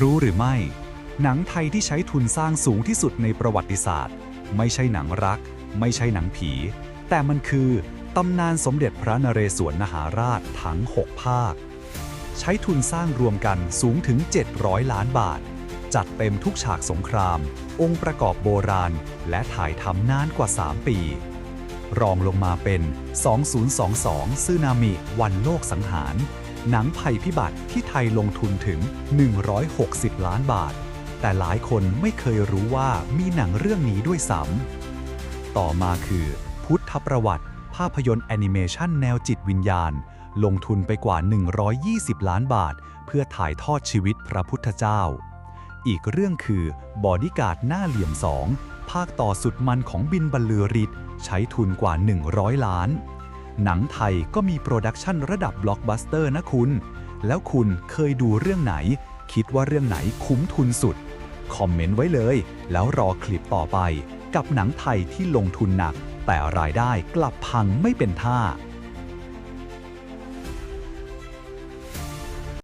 รู้หรือไม่ หนังไทยที่ใช้ทุนสร้างสูงที่สุดในประวัติศาสตร์ ไม่ใช่หนังรัก ไม่ใช่หนังผี แต่มันคือตำนานสมเด็จพระนเรศวรมหาราชทั้ง 6 ภาค ใช้ทุนสร้างรวมกันสูงถึง 700 ล้านบาท จัดเต็มทุกฉากสงคราม องค์ประกอบโบราณ และถ่ายทำนานกว่า 3 ปี รองลงมาเป็น 2022 ซึนามิ วันโลกสังหาร หนังภัยพิบัติที่ไทยลงทุนถึง 160 ล้านบาท แต่หลายคนไม่เคยรู้ว่ามีหนังเรื่องนี้ด้วยซ้ำต่อมาคือ พุทธประวัติ ภาพยนตร์แอนิเมชันแนวจิตวิญญาณ ลงทุนไปกว่า 120 ล้านบาท เพื่อถ่ายทอดชีวิตพระพุทธเจ้า อีกเรื่องคือบอดี้การ์ดหน้าเหลี่ยมสองภาคต่อสุดมันของบินบรรลือฤทธิ์ใช้ทุนกว่า 100 ล้าน หนังไทยก็มีโปรดักชันระดับบล็อกบัสเตอร์นะคุณ แล้วคุณเคยดูเรื่องไหน คิดว่าเรื่องไหนคุ้มทุนสุด คอมเมนต์ไว้เลย แล้วรอคลิปต่อไป กับหนังไทยที่ลงทุนหนัก แต่รายได้กลับพังไม่เป็นท่า